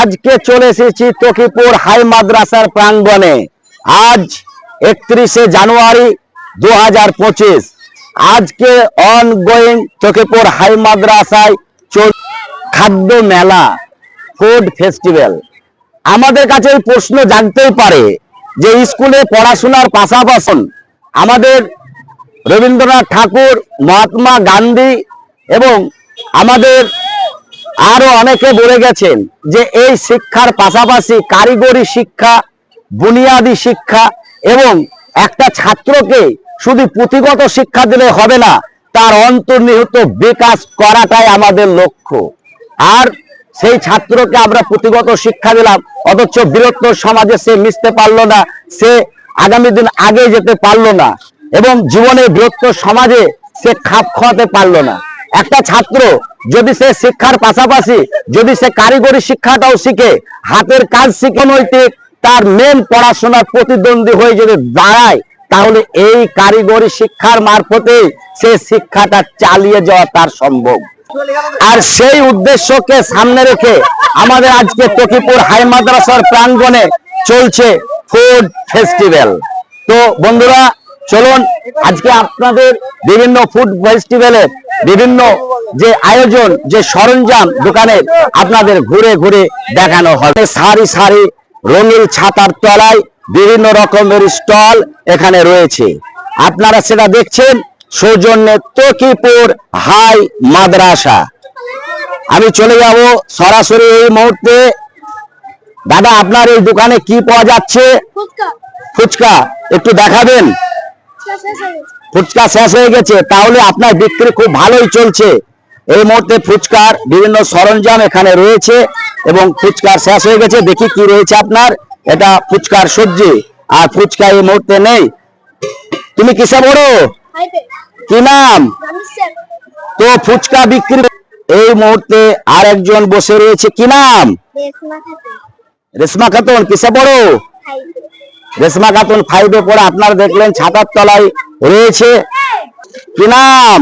আজকে চলে এসেছি তকিপুর হাই মাদ্রাসার প্রাঙ্গণে। আজ একত্রিশে জানুয়ারি দু হাজার পঁচিশ। আজকে অন অনগোয়িং তকিপুর হাই মাদ্রাসায় খাদ্য মেলা ফুড ফেস্টিভ্যাল আমাদের কাছে এই প্রশ্ন জানতেই পারে যে স্কুলে পড়াশোনার পাশাপাশি আমাদের রবীন্দ্রনাথ ঠাকুর, মহাত্মা গান্ধী এবং আমাদের আরও অনেকে বলে গেছেন যে এই শিক্ষার পাশাপাশি কারিগরি শিক্ষা, বুনিয়াদী শিক্ষা এবং একটা ছাত্রকে শুধু পুঁথিগত শিক্ষা দিলে হবে না, তার অন্তর্নিহিত বিকাশ করাটাই আমাদের লক্ষ্য। আর সেই ছাত্রকে আমরা পুঁথিগত শিক্ষা দিলাম, অথচ বৃহত্তর সমাজে সে মিশতে পারল না, সে আগামী দিন আগে যেতে পারল না এবং জীবনে বৃহত্তর সমাজে সে খাপ খাওয়াতে পারল না। একটা ছাত্র যদি সে শিক্ষার পাশাপাশি যদি সে কারিগরি শিক্ষাটাও শিখে, হাতের কাজ শিখে নৈতিক, তার মেন পড়াশোনার প্রতিদ্বন্দ্বী হয়ে যদি দাঁড়ায়, তাহলে এই কারিগরি শিক্ষার মারফতে সে শিক্ষাটা চালিয়ে যাওয়া তার সম্ভব। আর সেই উদ্দেশ্যকে সামনে রেখে আমাদের আজকে তকিপুর হাই মাদ্রাসার প্রাঙ্গণে চলছে ফুড ফেস্টিভ্যাল তো বন্ধুরা চলুন আজকে আপনাদের বিভিন্ন ফুড ফেস্টিভ্যালের বিভিন্ন যে আয়োজন যে সরঞ্জাম দোকানের আপনাদের ঘুরে ঘুরে দেখানো হবে। সারি সারি রঙিন ছাতার তলায় বিভিন্ন রকমের স্টল এখানে রয়েছে। আপনারা সেটা দেখছেন সৌজন্যে তকিপুর হাই মাদ্রাসা। আমি চলে যাব সরাসরি এই মুহূর্তে। দাদা আপনার এই দোকানে কি পাওয়া যাচ্ছে? ফুচকা একটু দেখাবেন? ফুচকা শেষ হয়ে গেছে তাহলে আপনার বিক্রি খুব ভালোই চলছে। এই মুহূর্তে ফুচকার বিভিন্ন সরঞ্জাম এখানে রয়েছে এবং ফুচকার শেষ হয়ে গেছে। দেখি কি রয়েছে আপনার। এটা ফুচকার সবজি। আর ফুচকা এই মুহূর্তে নেই। তুমি কিসে বড়? কি নাম? তো ফুচকা বিক্রি এই মুহূর্তে আর একজন বসে রয়েছে। কি নাম? রেশমা খাতুন কিসে বড়? রেশমা খাতুন ফাইভে পড়ে আপনারা দেখলেন ছাতার তলায় রয়েছে। কি নাম?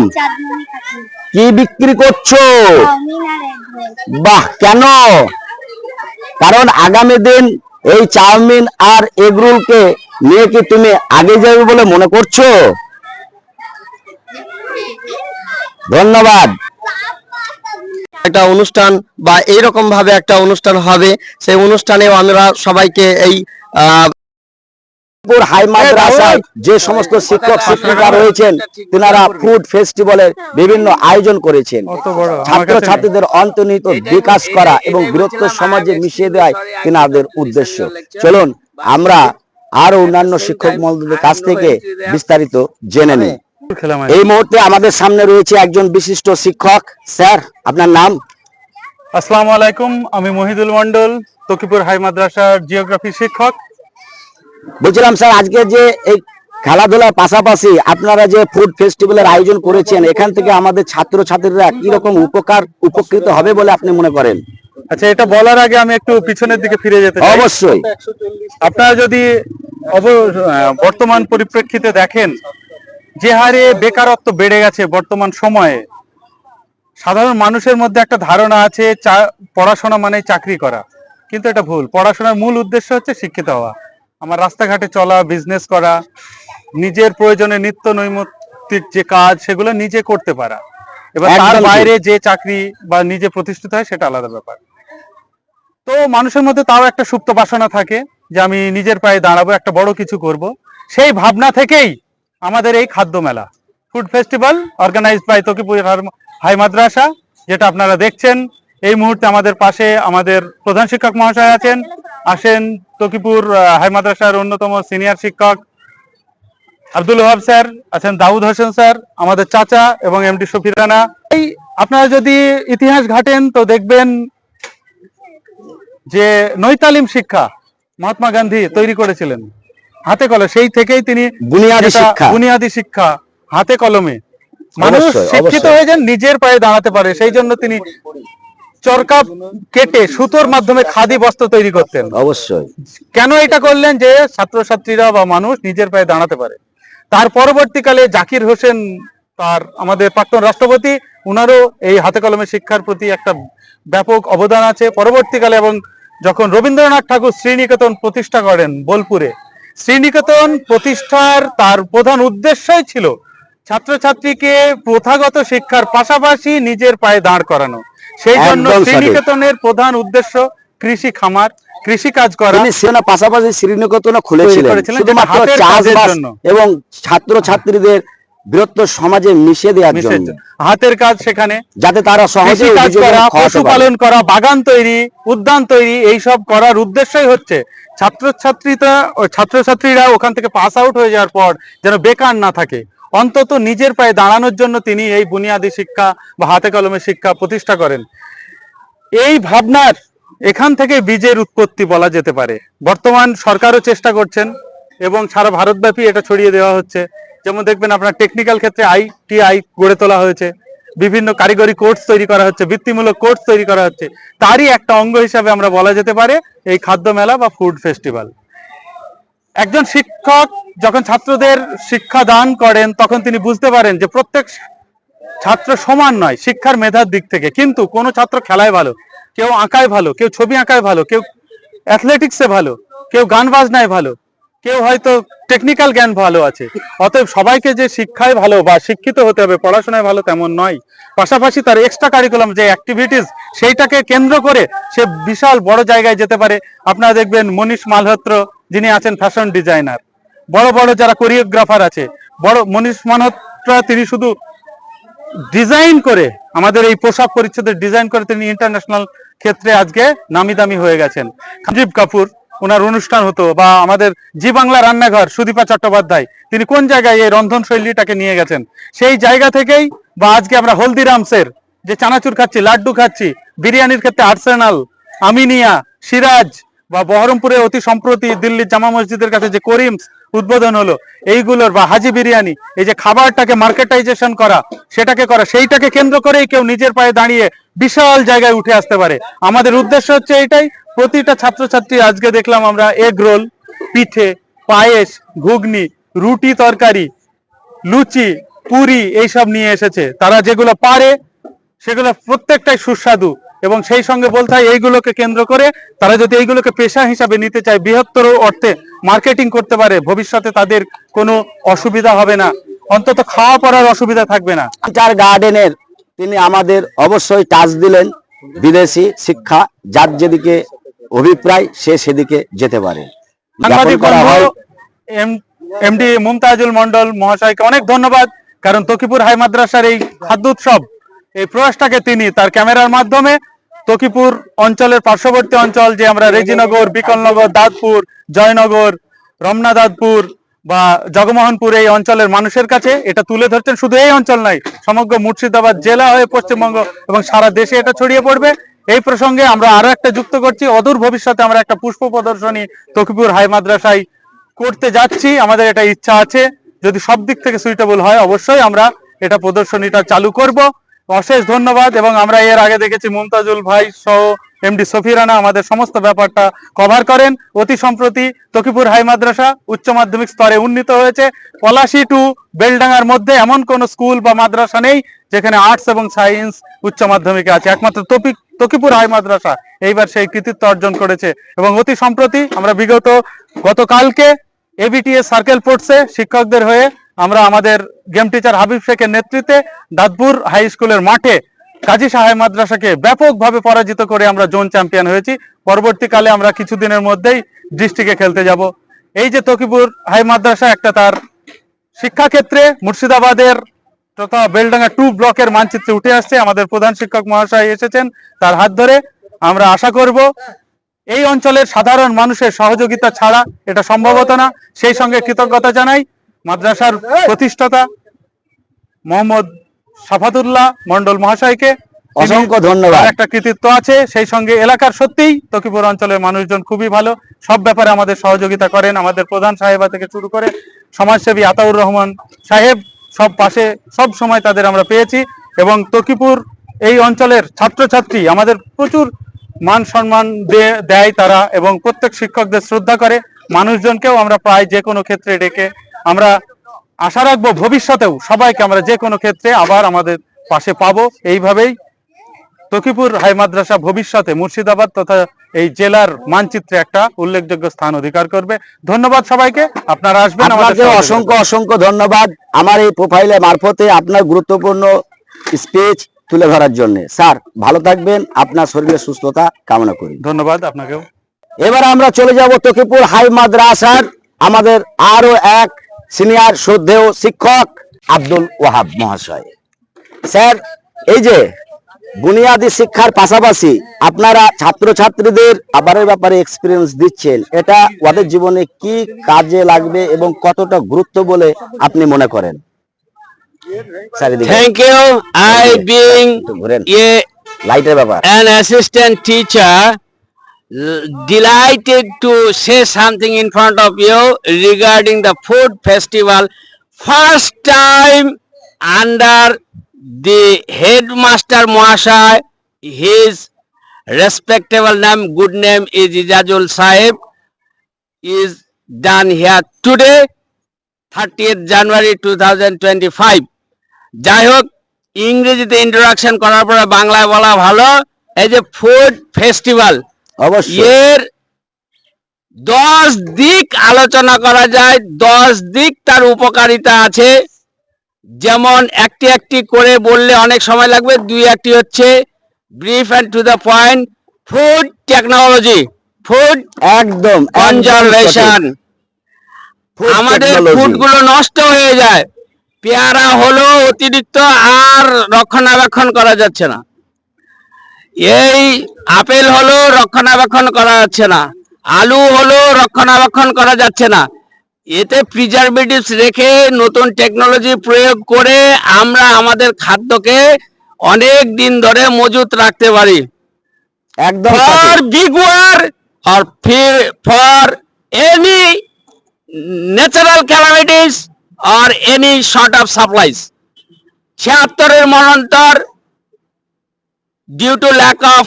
কি বিক্রি করছ? বাহ, কেন? কারণ আগামী দিন এই চাউমিন আর এগরোলকে নিয়ে কি তুমি আগে যাবে বলে মনে করছ? ধন্যবাদ। একটা অনুষ্ঠান বা এইরকম ভাবে একটা অনুষ্ঠান হবে। সেই অনুষ্ঠানেও আমরা সবাইকে এই পুর হাই মাদ্রাসায় যে সমস্ত শিক্ষক শিক্ষিকা রয়েছেন তেনারা ফুড ফেস্টিভ্যালের বিভিন্ন আয়োজন করেছেন। ছাত্র ছাত্রীদের অন্তর্নিহিত বিকাশ করা এবং বৃহত্তর সমাজে মিশিয়ে দেওয়াই তেনাদের উদ্দেশ্য। চলুন আমরা আরও অন্যান্য শিক্ষক মহলদের কাছ থেকে বিস্তারিত জেনে নিই। এই মুহূর্তে আমাদের সামনে রয়েছে একজন বিশিষ্ট শিক্ষক। স্যার আপনার নাম? আসসালামু আলাইকুম আমি মহিদুল মন্ডল তকিপুর হাই মাদ্রাসার জিওগ্রাফি শিক্ষক। বলছিলাম স্যার আজকে যে এই খেলাধুলার পাশাপাশি আপনারা যে ফুড ফেস্টিভ্যালের আয়োজন করেছেন এখান থেকে আমাদের ছাত্র ছাত্রীরা কি রকম উপকার উপকৃত হবে বলে আপনি মনে করেন? আচ্ছা এটা বলার আগে আমি একটু পিছনের দিকে ফিরে যেতে অবশ্যই। আপনারা যদি বর্তমান পরিপ্রেক্ষিতে দেখেন যে হারে বেকারত্ব বেড়ে গেছে বর্তমান সময়ে সাধারণ মানুষের মধ্যে একটা ধারণা আছে পড়াশোনা মানে চাকরি করা। কিন্তু এটা ভুল। পড়াশোনার মূল উদ্দেশ্য হচ্ছে শিক্ষিত হওয়া। আমার রাস্তাঘাটে চলা বিজনেস করা নিজের প্রয়োজনে নিত্য নৈমিত্তিক যে কাজ সেগুলো নিজে করতে পারা। এবার তার বাইরে যে চাকরি বা নিজে প্রতিষ্ঠিত হয় সেটা আলাদা ব্যাপার। তো মানুষের মধ্যে তাও একটা সুপ্ত বাসনা থাকে যে আমি নিজের পায়ে দাঁড়াবো একটা বড় কিছু করব। সেই ভাবনা থেকেই আমাদের এই খাদ্য মেলা। Food festival organized by Takipur high Madrasa যেটা আপনারা দেখছেন এই মুহূর্তে আমাদের পাশে আমাদের প্রধান শিক্ষক মহাশয় আছেন আসেন তকিপুর হাই মাদ্রাসার অন্যতম সিনিয়র শিক্ষক আব্দুল ওহাব স্যার আছেন দাউদ হোসেন স্যার আমাদের চাচা এবং এমডি শফির রানা। এই আপনারা যদি ইতিহাস ঘাটেন তো দেখবেন যে নৈতালিম শিক্ষা মহাত্মা গান্ধী তৈরি করেছিলেন। হাতে কলমে সেই থেকেই তিনি বুনিয়াদী শিক্ষা। বুনিয়াদী শিক্ষা হাতে কলমে। মানুষ শিক্ষিত হয়ে যান নিজের পায়ে দাঁড়াতে পারে সেই জন্য তিনি চরকা কেটে সুতোর মাধ্যমে খাদি বস্ত্র তৈরি করতেন। অবশ্যই। কেন এটা করলেন যে ছাত্রছাত্রীরা বা মানুষ নিজের পায়ে দাঁড়াতে পারে? তার পরবর্তীকালে জাকির হোসেন তার আমাদের প্রাক্তন রাষ্ট্রপতি উনারও এই হাতে কলমে শিক্ষার প্রতি একটা ব্যাপক অবদান আছে। পরবর্তীকালে এবং যখন রবীন্দ্রনাথ ঠাকুর শ্রীনিকেতন প্রতিষ্ঠা করেন বোলপুরে শ্রীনিকেতন প্রতিষ্ঠার তার প্রধান উদ্দেশ্যই ছিল ছাত্রছাত্রীকে প্রথাগত শিক্ষার পাশাপাশি নিজের পায়ে দাঁড় করানো। সেই জন্য শ্রীনিকেতনের প্রধান উদ্দেশ্য কৃষি খামার কৃষি কাজ করা সেনা পাশাপাশি শ্রীনিকেতন খুলেছিলেন শুধুমাত্র চাষবাস জন্য। এবং ছাত্র ছাত্রীদের বৃহত্তর সমাজে মিশে দেওয়ার জন্য। হাতের কাজ সেখানে যাতে তারা সহজে কাজ করা। পশুপালন করা বাগান তৈরি উদ্যান তৈরি এই সব করার উদ্দেশ্যই হচ্ছে ছাত্রছাত্রীরা ছাত্রছাত্রীরা ওখান থেকে পাস আউট হয়ে যাওয়ার পর যেন বেকার না থাকে অন্তত নিজের পায়ে দাঁড়ানোর জন্য তিনি এই বুনিয়াদী শিক্ষা বা হাতে কলমে শিক্ষা প্রতিষ্ঠা করেন। এই ভাবনার এখান থেকে বীজের উৎপত্তি বলা যেতে পারে। বর্তমান সরকারও চেষ্টা করছেন এবং সারা ভারতব্যাপী এটা ছড়িয়ে দেওয়া হচ্ছে। যেমন দেখবেন আপনার টেকনিক্যাল ক্ষেত্রে আইটিআই গড়ে তোলা হয়েছে। বিভিন্ন কারিগরি কোর্স তৈরি করা হচ্ছে, বৃত্তিমূলক কোর্স তৈরি করা হচ্ছে। তারই একটা অঙ্গ হিসাবে আমরা বলা যেতে পারে এই খাদ্য মেলা বা ফুড ফেস্টিভ্যাল একজন শিক্ষক যখন ছাত্রদের শিক্ষা দান করেন, তখন তিনি বুঝতে পারেন যে প্রত্যেক ছাত্র সমান নয়, শিক্ষার মেধার দিক থেকে। কিন্তু কোনো ছাত্র খেলায় ভালো, কেউ আঁকায় ভালো, কেউ ছবি আঁকায় ভালো, কেউ অ্যাথলেটিক্সে ভালো, কেউ গান বাজনায় ভালো, কেউ হয়তো টেকনিক্যাল জ্ঞান ভালো আছে। অতএব সবাইকে যে শিক্ষায় ভালো বা শিক্ষিত হতে হবে, পড়াশোনায় ভালো তেমন নয়। পাশাপাশি তার এক্সট্রা কারিকুলাম যে অ্যাক্টিভিটিস সেইটাকে কেন্দ্র করে সে বিশাল বড় জায়গায় যেতে পারে। আপনারা দেখবেন মনীষ মালহোত্র যিনি আছেন ফ্যাশন ডিজাইনার বড় বড় যারা কোরিওগ্রাফার আছে, বড় মনীষ মালহোত্রা তিনি শুধু ডিজাইন করে আমাদের এই পোশাক পরিচ্ছদের ডিজাইন করে তিনি ইন্টারন্যাশনাল ক্ষেত্রে আজকে নামি দামি হয়ে গেছেন। সঞ্জীব কাপুর, ওনার অনুষ্ঠান হতো বা আমাদের জি বাংলা রান্নাঘর, সুদীপা চট্টোপাধ্যায়, তিনি কোন জায়গায় এই রন্ধন শৈলীটাকে নিয়ে গেছেন? সেই জায়গা থেকেই বা আজকে আমরা হলদিরামসের যে চানাচুর খাচ্ছি, লাড্ডু খাচ্ছি, বিরিয়ানির ক্ষেত্রে আর্সেনাল, আমিনিয়া, সিরাজ বা বহরমপুরে অতি সম্প্রতি দিল্লির জামা মসজিদের কাছে যে করিমস উদ্বোধন হলো, এইগুলোর বা হাজি বিরিয়ানি, এই যে খাবারটাকে মার্কেটাইজেশন করা, সেটাকে করা, সেইটাকে কেন্দ্র করেই কেউ নিজের পায়ে দাঁড়িয়ে বিশাল জায়গায় উঠে আসতে পারে। আমাদের উদ্দেশ্য হচ্ছে এটাই, প্রতিটা ছাত্রছাত্রী আজকে দেখলাম আমরা এগ রোল, পিঠে, পায়েস, ঘুগনি, রুটি তরকারি, লুচি, পুরি, এইসব নিয়ে এসেছে। তারা যেগুলো পারে, সেগুলো প্রত্যেকটাই সুস্বাদু। এবং সেই সঙ্গে বলতে হয় এইগুলোকে কেন্দ্র করে তারা যদি এইগুলোকে পেশা হিসাবে নিতে চায় বৃহত্তর অর্থে মার্কেটিং করতে পারে ভবিষ্যতে তাদের কোনো অসুবিধা হবে না। অন্তত খাওয়া পড়ার অসুবিধা থাকবে না। চার গার্ডেনের তিনি আমাদের অবশ্যই টাচ দিলেন বিদেশি শিক্ষা যার যেদিকে অভিপ্রায় সে সেদিকে যেতে পারে। এমডি মুমতাজুল মন্ডল মহাশয়কে অনেক ধন্যবাদ কারণ তকিপুর হাই মাদ্রাসার এই খাদ্য উৎসব এই প্রয়াসটাকে তিনি তার ক্যামেরার মাধ্যমে তকিপুর অঞ্চলের পার্শ্ববর্তী অঞ্চল যে আমরা রেজিনগর, বিকলনগর, দাঁতপুর, জয়নগর, রমনা, দাঁতপুর বা জগমোহনপুর এই অঞ্চলের মানুষের কাছে এটা তুলে ধরছেন। শুধু এই অঞ্চল নয়, সমগ্র মুর্শিদাবাদ জেলা হয়ে পশ্চিমবঙ্গ এবং সারা দেশে এটা ছড়িয়ে পড়বে। এই প্রসঙ্গে আমরা আরও একটা যুক্ত করছি। অদূর ভবিষ্যতে আমরা একটা পুষ্প প্রদর্শনী তকিপুর হাই মাদ্রাসায় করতে যাচ্ছি। আমাদের এটা ইচ্ছা আছে। যদি সব দিক থেকে সুইটেবল হয়, অবশ্যই আমরা এটা প্রদর্শনীটা চালু করব। অশেষ ধন্যবাদ এবং আমরা এর আগে দেখেছি মুমতাজুল ভাই সহ এমডি সফি রানা আমাদের সমস্ত ব্যাপারটা কভার করেন। অতি সম্প্রতি তকিপুর হাই মাদ্রাসা উচ্চ মাধ্যমিক স্তরে উন্নীত হয়েছে। পলাশি টু বেলডাঙ্গার মধ্যে এমন কোন স্কুল বা মাদ্রাসা নেই যেখানে আর্টস এবং সায়েন্স উচ্চ মাধ্যমিকে আছে। একমাত্র তপিক তকিপুর হাই মাদ্রাসা এইবার সেই কৃতিত্ব অর্জন করেছে এবং অতি সম্প্রতি আমরা বিগত গতকালকে এবিটিএস সার্কেল পড়ছে শিক্ষকদের হয়ে আমরা আমাদের গেম টিচার হাবিব শেখের নেতৃত্বে দাঁতপুর হাই স্কুলের মাঠে কাজী সাহেব মাদ্রাসাকে ব্যাপকভাবে পরাজিত করে আমরা জোন চ্যাম্পিয়ন হয়েছি। পরবর্তীকালে আমরা কিছুদিনের মধ্যেই ডিস্ট্রিক্টে খেলতে যাব। এই যে তকিপুর হাই মাদ্রাসা একটা তার শিক্ষাক্ষেত্রে মুর্শিদাবাদের তথা বেলডাঙ্গা টু ব্লকের মানচিত্রে উঠে আসছে। আমাদের প্রধান শিক্ষক মহাশয় এসেছেন তার হাত ধরে। আমরা আশা করব এই অঞ্চলের সাধারণ মানুষের সহযোগিতা ছাড়া এটা সম্ভব হতো না। সেই সঙ্গে কৃতজ্ঞতা জানাই। মাদ্রাসার প্রতিষ্ঠাতা মোহাম্মদ সাফাতুল্লাহ মন্ডল মহাশয়কে অসংখ্য ধন্যবাদ। একটা কৃতিত্ব আছে সেই সঙ্গে এলাকার সত্যিই তকিপুর অঞ্চলের মানুষজন খুবই ভালো। সব ব্যাপারে আমাদের সহযোগিতা করেন আমাদের প্রধান সাহেবা থেকে শুরু করে সমাজসেবী আতাউর রহমান সাহেব সব পাশে সব সময় তাদের আমরা পেয়েছি এবং তকিপুর এই অঞ্চলের ছাত্রছাত্রী আমাদের প্রচুর মান সম্মান দেয় তারা এবং প্রত্যেক শিক্ষকদের শ্রদ্ধা করে। মানুষজনকেও আমরা প্রায় যে কোনো ক্ষেত্রে ডেকে আমরা আশা রাখব ভবিষ্যতেও সবাইকে আমরা যে কোনো ক্ষেত্রে আবার আমাদের পাশে পাবো। এইভাবেই তকিপুর হাই মাদ্রাসা ভবিষ্যতে মুর্শিদাবাদ তথা এই জেলার মানচিত্রে একটা উল্লেখযোগ্য স্থান অধিকার করবে। ধন্যবাদ সবাইকে। আপনারা আসবেন আমাদের অসংখ্য অসংখ্য ধন্যবাদ আমার এই প্রোফাইলের মারফতে আপনার গুরুত্বপূর্ণ স্পিচ তুলে ধরার জন্য। স্যার ভালো থাকবেন আপনার শরীরের সুস্থতা কামনা করি। ধন্যবাদ আপনাকেও। এবার আমরা চলে যাব তকিপুর হাই মাদ্রাসার আমাদের আরও এক সিনিয়র শ্রদ্ধেয় শিক্ষক আব্দুল ওয়াহাব মহাশয়। স্যার এই যে বুনিয়াদী শিক্ষার পাশাপাশি আপনারা ছাত্রছাত্রীদের আবারের ব্যাপারে এক্সপিরিয়েন্স দিচ্ছেন এটা ওদের জীবনে কি কাজে লাগবে এবং কতটা গুরুত্ব বলে আপনি মনে করেন? থ্যাংক ইউ being ঘুরেন। a, লাইটের ব্যাপার। assistant teacher l- delighted to say something in front of you regarding the food festival. First time under the headmaster Mohashai, his respectable name, good name is Ijazul Sahib, is done here today, 30th January 2025. যাই হোক ইংরেজিতে introduction করার পরে বাংলায় বলা ভালো এই যে ফুড অবশ্যই। এর দশ দিক আলোচনা করা যায় দশ দিক তার উপকারিতা আছে। যেমন একটি একটি করে বললে অনেক সময় লাগবে দুই একটি হচ্ছে brief and to the point food technology food একদম কনজারভেশন আমাদের। ফুডগুলো নষ্ট হয়ে যায়। পেয়ারা হলো অতিরিক্ত আর রক্ষণাবেক্ষণ করা যাচ্ছে না। এই আপেল হলো রক্ষণাবেক্ষণ করা যাচ্ছে না আলু হলো রক্ষণাবেক্ষণ করা যাচ্ছে না। এতে প্রিজারভেটিভস রেখে নতুন টেকনোলজি প্রয়োগ করে আমরা আমাদের খাদ্যকে অনেক দিন ধরে মজুত রাখতে পারি। একদম any natural calamities or any sort of supplies. ছিয়াত্তরের মনন্তর due to lack of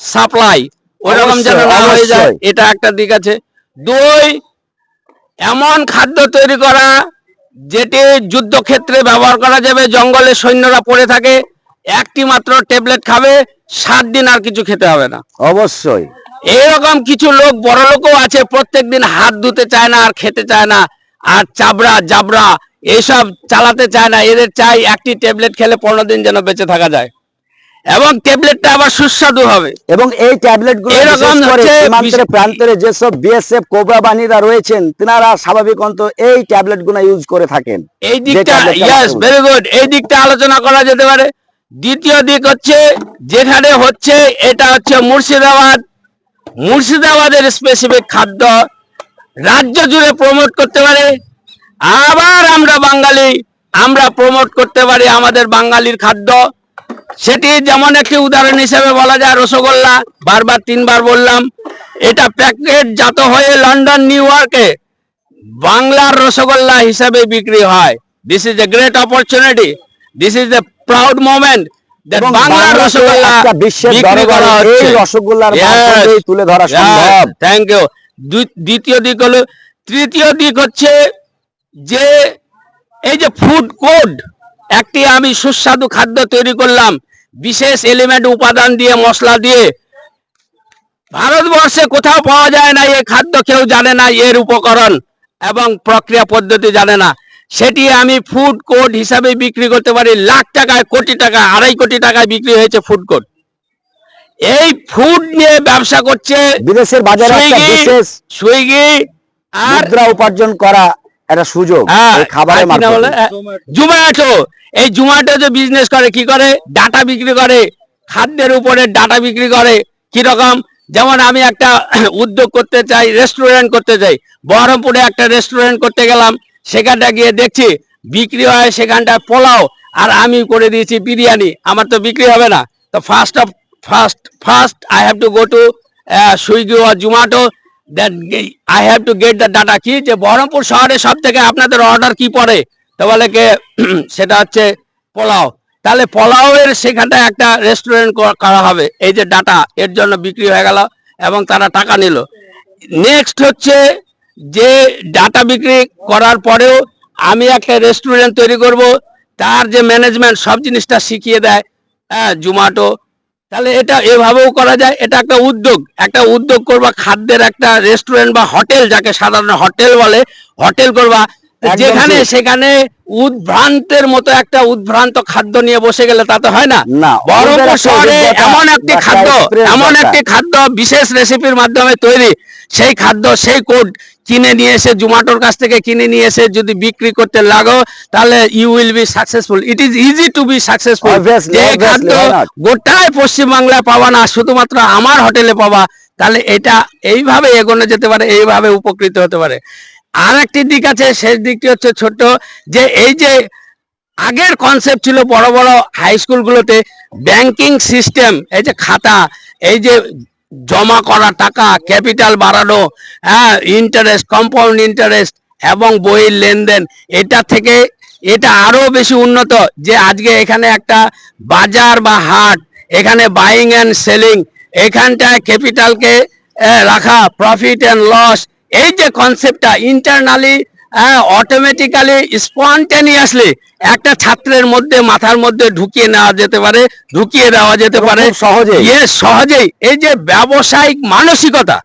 supply ওইরকম যেন না হয়ে যায় এটা একটা দিক আছে। দুই এমন খাদ্য তৈরি করা যেটি যুদ্ধক্ষেত্রে ব্যবহার করা যাবে জঙ্গলে সৈন্যরা পড়ে থাকে একটি মাত্র ট্যাবলেট খাবে সাত দিন আর কিছু খেতে হবে না। অবশ্যই। এইরকম কিছু লোক বড় লোকও আছে প্রত্যেক দিন হাত ধুতে চায় না আর খেতে চায় না আর চাবড়া জাবড়া এইসব চালাতে চায় না। এদের চাই একটি ট্যাবলেট খেলে পনেরো দিন যেন বেঁচে থাকা যায়। এবং ট্যাবলেটটা আবার সুস্বাদু হবে। এবং এই ট্যাবলেটগুলো প্রান্তের যেসব বিএসএফ কোবরা বাহিনীরা রয়েছেন তিনারা স্বাভাবিক অন্ত এই ট্যাবলেটগুলো ইউজ করে থাকেন। এই দিকটা ইয়েস ভেরি গুড এই দিকটা আলোচনা করা যেতে পারে। দ্বিতীয় দিক হচ্ছে যেখানে হচ্ছে এটা হচ্ছে মুর্শিদাবাদ। মুর্শিদাবাদের স্পেসিফিক খাদ্য রাজ্য জুড়ে প্রমোট করতে পারে। আবার আমরা বাঙালি আমরা প্রমোট করতে পারি আমাদের বাঙালির খাদ্য। সেটি যেমন একটি উদাহরণ হিসেবে বলা যায় রসগোল্লা বারবার তিনবার বললাম। এটা প্যাকেট জাত হয়ে লন্ডন নিউ ইয়র্কে বাংলার রসগোল্লা হিসাবে বিক্রি হয়। This is a great opportunity this is a proud moment বাংলার রসগোল্লা বিশ্বের রসগোল্লার তুলে ধরা সম্ভব। থ্যাংক ইউ দ্বিতীয় দিক হলো তৃতীয় দিক হচ্ছে যে এই যে ফুড কোড একটি আমি সুস্বাদু খাদ্য তৈরি করলাম। বিশেষ এলিমেন্ট উপাদান দিয়ে মশলা দিয়ে। ভারতবর্ষে কোথাও পাওয়া যায় না এই খাদ্য কেউ জানে না এর উপকরণ এবং প্রক্রিয়া পদ্ধতি জানে না। সেটি আমি ফুড কোড হিসাবে বিক্রি করতে পারি লাখ টাকায় কোটি টাকা আড়াই কোটি টাকায় বিক্রি হয়েছে ফুড কোড এই ফুড নিয়ে ব্যবসা করছে বিদেশের বাজারে সুইগি আর উপার্জন করা একটা সুযোগ হ্যাঁ, খাবারের জুম্যাটো। এই জুম্যাটো যে বিজনেস করে কি করে? ডাটা বিক্রি করে খাদ্যের উপরে ডাটা বিক্রি করে কি রকম যেমন আমি একটা উদ্যোগ করতে চাই রেস্টুরেন্ট করতে চাই। বহরমপুরে একটা রেস্টুরেন্ট করতে গেলাম সেখানটা গিয়ে দেখছি বিক্রি হয় সেখানটা পোলাও আর আমি করে দিয়েছি বিরিয়ানি। আমার তো বিক্রি হবে না। তো first of first first I have to go to Swiggy or Zomato then I have to get the data কি যে বহরমপুর শহরে সব থেকে আপনাদের অর্ডার কি পড়ে? তো বলে কে, সেটা হচ্ছে পোলাও। তাহলে পোলাওয়ের সেখানটা একটা রেস্টুরেন্ট করা হবে। এই যে ডাটা, এর জন্য বিক্রি হয়ে গেল এবং তারা টাকা নিল। নেক্সট হচ্ছে যে ডাটা বিক্রি করার পরেও আমি একটা রেস্টুরেন্ট তৈরি করব। তার যে ম্যানেজমেন্ট সব জিনিসটা শিখিয়ে দেয়। হ্যাঁ জোম্যাটো তাহলে এটা এভাবেও করা যায় এটা একটা উদ্যোগ। একটা উদ্যোগ করবা খাদ্যের একটা রেস্টুরেন্ট বা হোটেল যাকে সাধারণ হোটেল বলে হোটেল করবা। যেখানে সেখানে উদ্ভ্রান্তের মতো একটা উদ্ভ্রান্ত খাদ্য নিয়ে বসে গেলে তা তো হয় না? শহরে এমন একটি খাদ্য এমন একটি খাদ্য বিশেষ রেসিপির মাধ্যমে তৈরি সেই খাদ্য সেই কোড কিনে নিয়ে এসে জোম্যাটোর কাছ থেকে কিনে নিয়ে এসে যদি বিক্রি করতে লাগো তাহলে you will be successful it is easy to be successful যে খাদ্য? গোটায় পশ্চিমবাংলায় পাবা না শুধুমাত্র আমার হোটেলে পাবা তাহলে এটা এইভাবে এগোনো যেতে পারে এইভাবে উপকৃত হতে পারে। আর একটি দিক আছে শেষ দিকটি হচ্ছে ছোট্ট, যে এই যে আগের কনসেপ্ট ছিল বড় বড় হাই স্কুলগুলোতে ব্যাংকিং সিস্টেম এই যে খাতা, এই যে জমা করা টাকা ক্যাপিটাল বাড়ানো হ্যাঁ ইন্টারেস্ট কম্পাউন্ড ইন্টারেস্ট এবং বইয়ের লেনদেন, এটা থেকে এটা আরও বেশি উন্নত, যে আজকে এখানে একটা বাজার বা হাট, এখানে বাইং অ্যান্ড সেলিং এখানটায় ক্যাপিটালকে রাখা প্রফিট অ্যান্ড লস কনসেপ্টটা ইন্টারনালি অটোমেটিক্যালি স্পন্টেনিয়াসলি একটা ছাত্রের মধ্যে মাথার মধ্যে ঢুকিয়ে নেওয়া যেতে পারে ঢুকিয়ে দেওয়া যেতে পারে। সহজে। ইয়ে সহজেই। এই যে ব্যবসায়িক মানসিকতা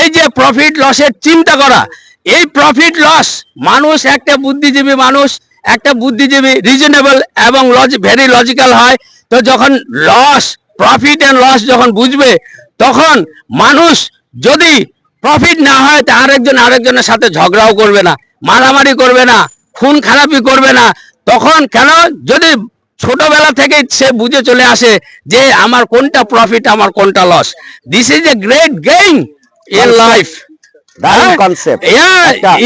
এই যে প্রফিট লসের চিন্তা করা এই প্রফিট লস মানুষ একটা বুদ্ধিজীবী মানুষ একটা বুদ্ধিজীবী রিজনেবল এবং লজ ভেরি লজিক্যাল হয়। তো যখন লস প্রফিট এন্ড লস যখন বুঝবে তখন মানুষ যদি প্রফিট না হয় তা আরেকজন আরেকজনের সাথে ঝগড়াও করবে না মারামারি করবে না খুন খারাপি করবে না। তখন কেন? যদি ছোটবেলা থেকে সে বুঝে চলে আসে যে আমার কোনটা প্রফিট আমার কোনটা loss this is a great gain in life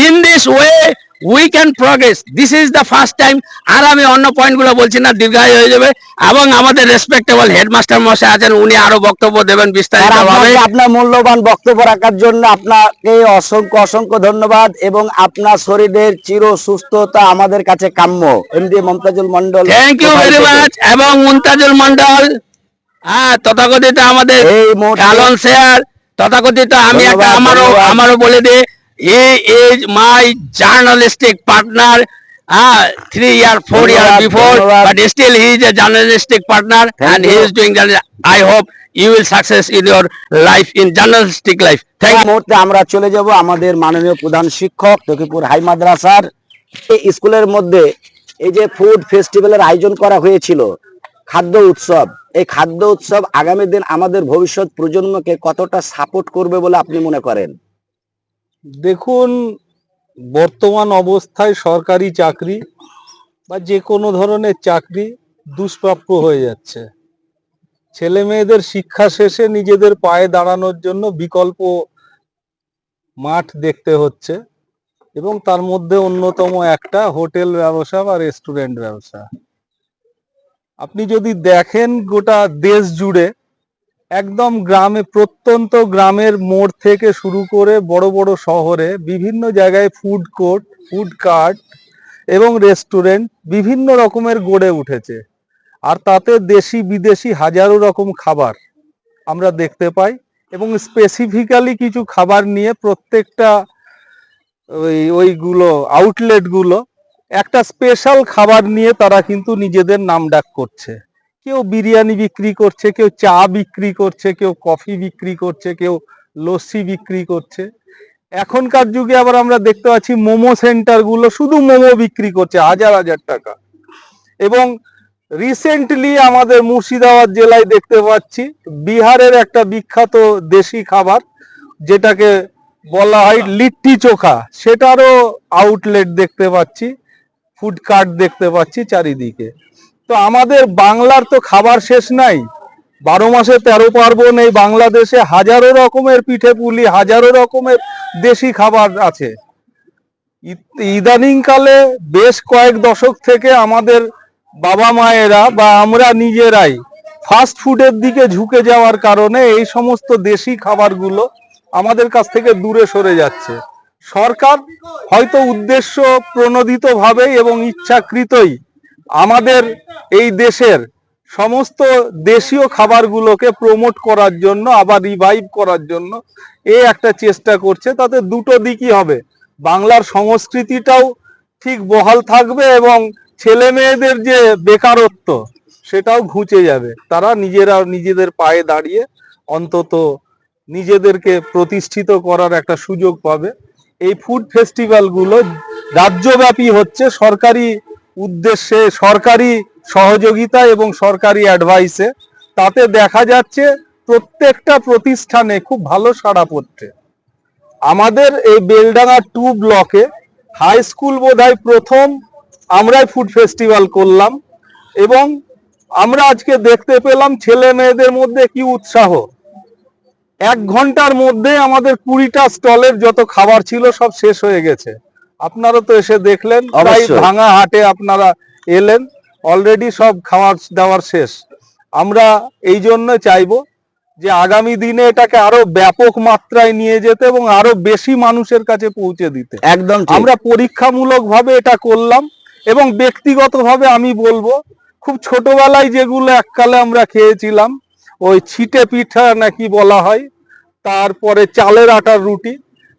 in this way we can progress. This is the first time. আর আমি অন্য পয়েন্টগুলো বলছি না দীর্ঘায়ু হয়ে যাবে। এবং আমাদের রেসপেক্টেবল হেডমাস্টার মশাই আছেন উনি আরও বক্তব্য দেবেন বিস্তারিত ভাবে আপনাকে আপনার মূল্যবান বক্তব্য রাখার জন্য আপনাকে অসংখ্য অসংখ্য ধন্যবাদ এবং আপনার শরীরের চির সুস্থতা আমাদের কাছে কাম্য। MD Momtajul Mondal thank you very much এবং মুনতাজুল মন্ডল হ্যাঁ তথাকথিত আমাদের এই মুহূর্তে কালন শেয়ার তথাকথিত আমি একটা আমারও আমারও বলে দে। My journalistic partner three year four year ধন্যবাদ, বিফোর ধন্যবাদ। But still he is a journalistic partner Thank and he is doing I hope you will success in your life in journalistic life. Thank you. মুহূর্তে আমরা চলে যাব আমাদের মাননীয় প্রধান শিক্ষক তকিপুর হাই মাদ্রাসার এই স্কুলের মধ্যে এই যে ফুড ফেস্টিভ্যালের আয়োজন করা হয়েছিল খাদ্য উৎসব এই খাদ্য উৎসব আগামী দিন আমাদের ভবিষ্যৎ প্রজন্মকে কতটা সাপোর্ট করবে বলে আপনি মনে করেন দেখুন, বর্তমান অবস্থায় সরকারি চাকরি বা যে কোনো ধরনের চাকরি দুষ্প্রাপ্য হয়ে যাচ্ছে। ছেলে মেয়েদের শিক্ষা শেষে নিজেদের পায়ে দাঁড়ানোর জন্য বিকল্প মাঠ দেখতে হচ্ছে এবং তার মধ্যে অন্যতম একটা হোটেল ব্যবসা বা রেস্টুরেন্ট ব্যবসা। আপনি যদি দেখেন গোটা দেশ জুড়ে একদম গ্রামে, প্রত্যন্ত গ্রামের মোড় থেকে শুরু করে বড় বড় শহরে বিভিন্ন জায়গায় ফুড কোর্ট ফুড কার্ট এবং রেস্টুরেন্ট বিভিন্ন রকমের গড়ে উঠেছে। আর তাতে দেশি বিদেশি হাজারো রকম খাবার আমরা দেখতে পাই এবং স্পেসিফিক্যালি কিছু খাবার নিয়ে প্রত্যেকটা ওই, ওইগুলো আউটলেটগুলো একটা স্পেশাল খাবার নিয়ে তারা কিন্তু নিজেদের নাম ডাক করছে। কেউ বিরিয়ানি বিক্রি করছে, কেউ চা বিক্রি করছে, কেউ কফি বিক্রি করছে, কেউ লস্যি বিক্রি করছে। এখনকার যুগে আবার আমরা দেখতে পাচ্ছি মোমো সেন্টারগুলো শুধু মোমো বিক্রি করছে, হাজার হাজার টাকা। এবং রিসেন্টলি আমাদের মুর্শিদাবাদ জেলায় দেখতে পাচ্ছি, বিহারের একটা বিখ্যাত দেশি খাবার, যেটাকে বলা হয় লিট্টি চোখা। সেটারও আউটলেট দেখতে পাচ্ছি ফুড কার্ট দেখতে পাচ্ছি চারিদিকে। তো আমাদের বাংলার তো খাবার শেষ নাই। বারো মাসে তেরো পার্বণ এই বাংলাদেশে হাজারো রকমের পিঠে পুলি, হাজারো রকমের দেশি খাবার আছে। ইদানিংকালে বেশ কয়েক দশক থেকে আমাদের বাবা মায়েরা বা আমরা নিজেরাই ফাস্ট ফুডের দিকে ঝুঁকে যাওয়ার কারণে এই সমস্ত দেশি খাবারগুলো আমাদের কাছ থেকে দূরে সরে যাচ্ছে। সরকার হয়তো উদ্দেশ্য প্রণোদিতভাবেই এবং ইচ্ছাকৃতই আমাদের এই দেশের সমস্ত দেশীয় খাবারগুলোকে প্রমোট করার জন্য আবার রিভাইভ করার জন্য এ একটা চেষ্টা করছে। তাতে দুটো দিকই হবে। বাংলার সংস্কৃতিটাও ঠিক বহাল থাকবে এবং ছেলে মেয়েদের যে বেকারত্ব সেটাও ঘুচে যাবে। তারা নিজেরা নিজেদের পায়ে দাঁড়িয়ে অন্তত নিজেদেরকে প্রতিষ্ঠিত করার একটা সুযোগ পাবে। এই ফুড ফেস্টিভ্যালগুলো রাজ্যব্যাপী হচ্ছে। সরকারি উদ্দেশ্যে সরকারি সহযোগিতা এবং সরকারি অ্যাডভাইসে। তাতে দেখা যাচ্ছে প্রত্যেকটা প্রতিষ্ঠানে খুব ভালো সাড়া পড়ছে। আমাদের এই বেলডাঙ্গা টু ব্লকে হাই স্কুল বোধহয় প্রথম আমরাই ফুড ফেস্টিভ্যাল করলাম এবং আমরা আজকে দেখতে পেলাম ছেলে মেয়েদের মধ্যে কি উৎসাহ। এক ঘণ্টার মধ্যে আমাদের কুড়িটা স্টলের যত খাবার ছিল সব শেষ হয়ে গেছে। আপনারা তো এসে দেখলেন প্রায় ভাঙা হাটে আপনারা এলেন অলরেডি সব খাওয়ার দাবার শেষ। আমরা এই জন্য চাইব যে আগামী দিনে এটাকে আরও ব্যাপক মাত্রায় নিয়ে যেতে এবং আরও বেশি মানুষের কাছে পৌঁছে দিতে। একদম আমরা পরীক্ষামূলক ভাবে এটা করলাম এবং ব্যক্তিগতভাবে আমি বলব খুব ছোটবেলায় যেগুলো এককালে আমরা খেয়েছিলাম ওই ছিটে পিঠা নাকি বলা হয় তারপরে চালের আটার রুটি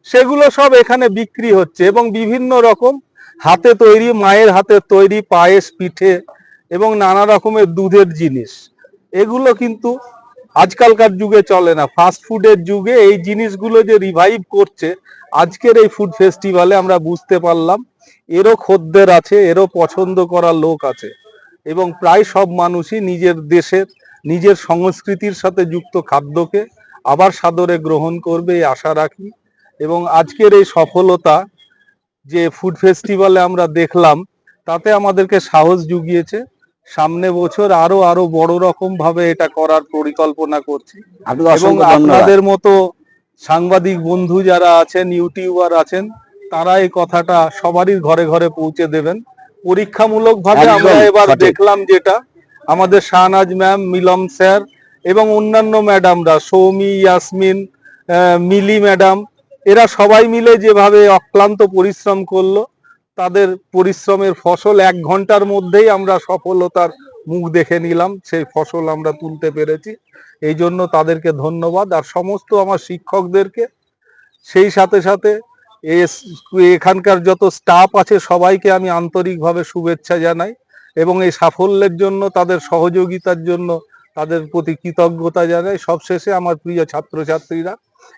সেগুলো সব এখানে বিক্রি হচ্ছে এবং বিভিন্ন রকম হাতে তৈরি, মায়ের হাতে তৈরি পায়েস, পিঠে এবং নানা রকমের দুধের জিনিস। এগুলো কিন্তু আজকালকার যুগে চলে না। ফাস্ট ফুডের যুগে এই জিনিসগুলো যে রিভাইভ করছে, আজকের এই ফুড ফেস্টিভ্যালে আমরা বুঝতে পারলাম, এরও খদ্দের আছে, এরও পছন্দ করার লোক আছে এবং প্রায় সব মানুষই নিজের দেশের, নিজের সংস্কৃতির সাথে যুক্ত খাদ্যকে আবার সাদরে গ্রহণ করবে, এই আশা রাখি। এবং আজকের এই সফলতা যে ফুড ফেস্টিভ্যালে আমরা দেখলাম তাতে আমাদেরকে সাহস জুগিয়েছে। সামনে বছর আরও আরও বড় রকম ভাবে এটা করার পরিকল্পনা করছি। এবং আপনাদের মতো সাংবাদিক বন্ধু যারা আছেন ইউটিউবার আছেন তারা এই কথাটা সবারই ঘরে ঘরে পৌঁছে দেবেন। পরীক্ষামূলক ভাবে আমরা এবার দেখলাম যেটা আমাদের শাহনাজ ম্যাম মিলম স্যার এবং অন্যান্য ম্যাডামরা সৌমি ইয়াসমিন মিলি ম্যাডাম এরা সবাই মিলে যেভাবে অক্লান্ত পরিশ্রম করল, তাদের পরিশ্রমের ফসল এক ঘণ্টার মধ্যেই আমরা সফলতার মুখ দেখে নিলাম, সেই ফসল আমরা তুলতে পেরেছি। এই জন্য তাদেরকে ধন্যবাদ। আর সমস্ত আমার শিক্ষকদেরকে, সেই সাথে সাথে এখানকার যত স্টাফ আছে, সবাইকে আমি আন্তরিকভাবে শুভেচ্ছা জানাই এবং এই সাফল্যের জন্য, তাদের সহযোগিতার জন্য, তাদের প্রতি কৃতজ্ঞতা জানাই। সবশেষে আমার প্রিয় ছাত্রছাত্রীরা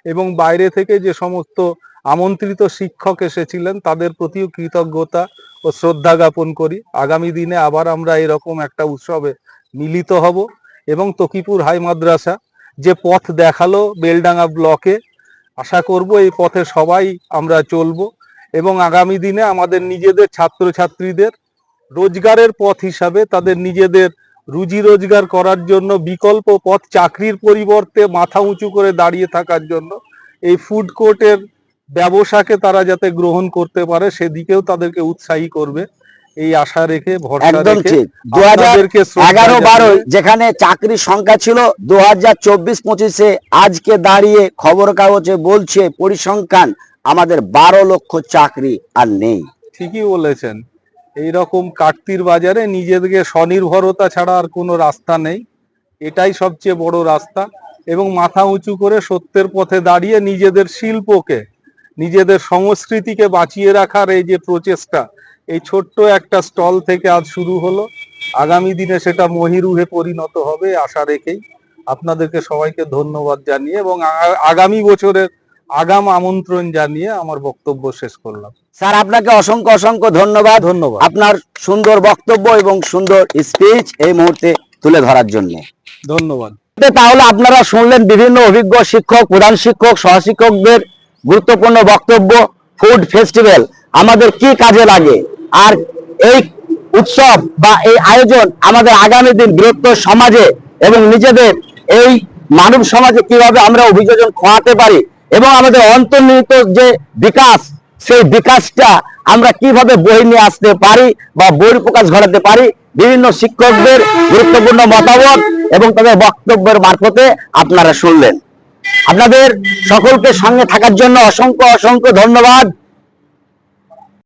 এবং বাইরে থেকে যে সমস্ত আমন্ত্রিত শিক্ষক এসেছিলেন, তাদের প্রতিও কৃতজ্ঞতা ও শ্রদ্ধা জ্ঞাপন করি। আগামী দিনে আবার আমরা এরকম একটা উৎসবে মিলিত হব এবং তকিপুর হাই মাদ্রাসা যে পথ দেখাল বেলডাঙ্গা ব্লকে, আশা করব এই পথে সবাই আমরা চলবো এবং আগামী দিনে আমাদের নিজেদের ছাত্রছাত্রীদের রোজগারের পথ হিসাবে তাদের নিজেদের রুজি রোজগার করার জন্য বিকল্প পথ চাকরির পরিবর্তে মাথা উঁচু করে দাঁড়িয়ে থাকার জন্য এই ফুড কোর্টের ব্যবসাকে তারা যাতে গ্রহণ করতে পারে সেদিকেও তাদেরকে উৎসাহী করবে। এই আশা রেখে একদম ঠিক। দু এগারো বারো যেখানে চাকরির সংখ্যা ছিল দু হাজার চব্বিশ পঁচিশে আজকে দাঁড়িয়ে খবর কাগজে বলছে পরিসংখ্যান আমাদের বারো লক্ষ চাকরি আর নেই। ঠিকই বলেছেন। এই রকম কাটতির বাজারে নিজেদেরকে স্বনির্ভরতা ছাড়া আর কোনো রাস্তা নেই। এটাই সবচেয়ে বড় রাস্তা এবং মাথা উঁচু করে সত্যের পথে দাঁড়িয়ে নিজেদের শিল্পকে, নিজেদের সংস্কৃতিকে বাঁচিয়ে রাখার এই যে প্রচেষ্টা, এই ছোট্ট একটা স্টল থেকে আজ শুরু হলো। আগামী দিনে সেটা মহিরুহে পরিণত হবে, আশা রেখেই। আপনাদেরকে সবাইকে ধন্যবাদ জানিয়ে এবং আগামী বছরের আগাম আমন্ত্রণ জানিয়ে আমার বক্তব্য শেষ করলাম। স্যার আপনাকে অসংখ্য অসংখ্য ধন্যবাদ। ধন্যবাদ। আপনার সুন্দর বক্তব্য এবং সুন্দর স্পিচ এই মুহূর্তে তুলে ধরার জন্য। ধন্যবাদ। তাহলে আপনারা শুনলেন বিভিন্ন অভিজ্ঞ শিক্ষক প্রধান শিক্ষক সহশিক্ষকদের গুরুত্বপূর্ণ বক্তব্য ফুড ফেস্টিভ্যাল আমাদের কি কাজে লাগে আর এই উৎসব বা এই আয়োজন আমাদের আগামী দিন বৃহত্তর সমাজে এবং নিজেদের এই মানব সমাজে কীভাবে আমরা অভিযোজন খোয়াতে পারি এবং আমাদের অন্তর্নিহিত যে বিকাশ, সেই বিকাশটা আমরা কীভাবে বই নিয়ে আসতে পারি বা বই প্রকাশ ঘটাতে পারি, বিভিন্ন শিক্ষকদের গুরুত্বপূর্ণ মতামত এবং তাদের বক্তব্যের মারফতে আপনারা শুনলেন। আপনাদের সকলকে সঙ্গে থাকার জন্য অসংখ্য অসংখ্য ধন্যবাদ।